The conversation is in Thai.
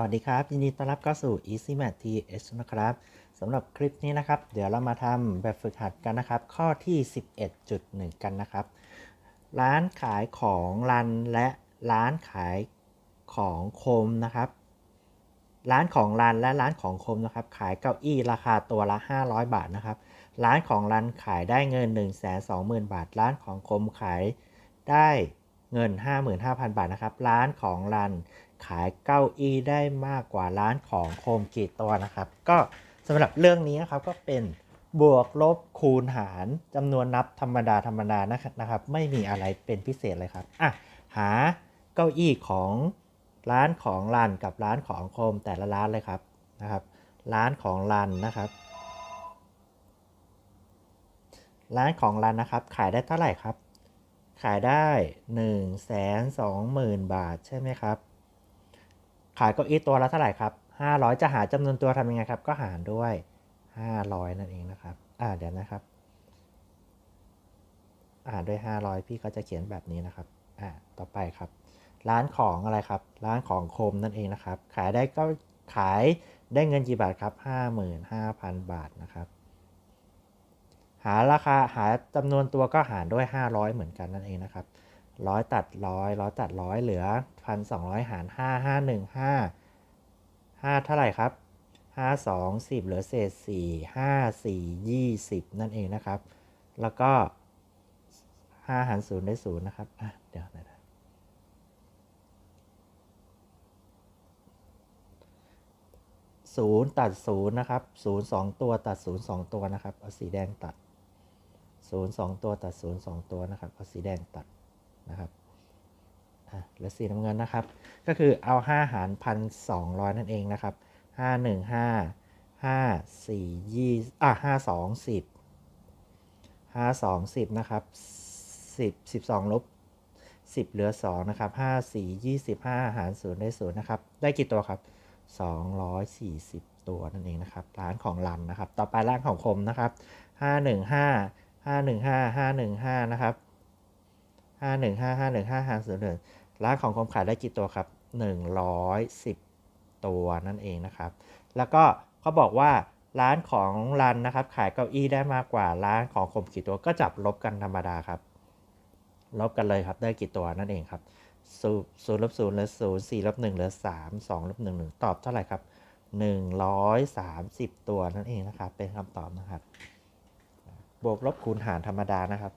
วัสดีครับ ยินดีต้อนรับเข้าสู่ Easy Math TH นะครับสำหรับคลิปนี้นะครับ เดี๋ยวเรามาทำแบบฝึกหัดกันนะครับ ข้อที่ 11.1 กันนะครับ ร้านขายของรันและร้านขายของคมนะครับ ร้านของรันและร้านของคมนะครับ ขายเก้าอี้ราคาตัวละ 500 บาทนะครับ ร้านของรันขายได้เงิน 120,000 บาท ร้านของคมขายได้เงิน 55,000 บาทนะครับ ร้านของรัน ขายเก้าอี้ได้มากกว่าร้านของโคมกี่ตัวนะครับ ก็สำหรับเรื่องนี้นะครับก็เป็นบวกลบคูณหารจำนวนนับธรรมดาธรรมดานะครับ ไม่มีอะไรเป็นพิเศษเลยครับอะหาเก้าอี้ของร้านของรันกับร้านของโคมแต่ละร้านเลยครับนะครับ ร้านของรันนะครับ ร้านของรันนะครับ ขายได้เท่าไหร่ครับ ขายได้1นึ่งแสนสองหมื่นบาทใช่ไหมครับ ขายเก้าอี้ตัวละเท่าไหร่ครับ500 จะหาจำนวนตัวทำยังไงครับ ก็หารด้วย 500 นั่นเองนะครับ อ่าเดี๋ยวนะครับ อ่านด้วย 500 พี่ก็จะเขียนแบบนี้นะครับ อ่าต่อไปครับ ร้านของอะไรครับ ร้านของโคมนั่นเองนะครับ ขายได้ก็ขายได้เงินกี่บาทครับ 55,000 บาทนะครับ หาราคาหาจำนวนตัวก็หารด้วย 500 เหมือนกันนั่นเองนะครับ ร้อยตัดร้อยร้อยตัดร้อยเหลือพันสองร้อยหารห้าห้าหนึ่งห้าห้าเท่าไหร่ครับห้าสองสิบเหลือเศษสี่ห้าสี่ยี่สิบนั่นเองนะครับ แล้วก็ห้าหารศูนย์ได้ศูนย์นะครับเดี๋ยวนะศูนย์ตัดศูนย์นะครับศูนย์สองตัวตัดศูนย์สองตัวนะครับ เอาสีแดงตัดศูนย์สองตัวตัดศูนย์สองตัวนะครับ เอาสีแดงตัด นะครับอะและสีน้ำเงินนะครับ ก็คือเอา 5 หารพันสองร้อยนั่นเองนะครับ 5 1 5 5 4 20อะ5 2 10 5 2 10 นะครับ 10 12ลบ10 เหลือ 2 นะครับ 5 4 25 หาร 0 ได้ 0 นะครับ ได้กี่ตัวครับ 240 ตัวนั่นเองนะครับ ร้านของรันนะครับ ต่อไปร้านของคมนะครับ 515 515 515 นะครับ ห้าหนึ่งห้าห้าหนึ่งห้าห้าศูนย์หนึ่งร้านของคมขายได้กี่ตัวครับหนึ่งร้อยสิบตัวนั่นเองนะครับ แล้วก็เขาบอกว่าร้านของรันนะครับ ขายเก้าอี้ได้มากกว่าร้านของคมกี่ตัวก็จับลบกันธรรมดาครับ ลบกันเลยครับได้กี่ตัวนั่นเองครับศูนย์ลบศูนย์เหลือศูนย์สี่ลบหนึ่งเหลือสามสองลบหนึ่งหนึ่งตอบเท่าไหร่ครับหนึ่งร้อยสามสิบตัวนั่นเองนะครับ เป็นคำตอบนะครับ บวกลบคูณหารธรรมดานะครับ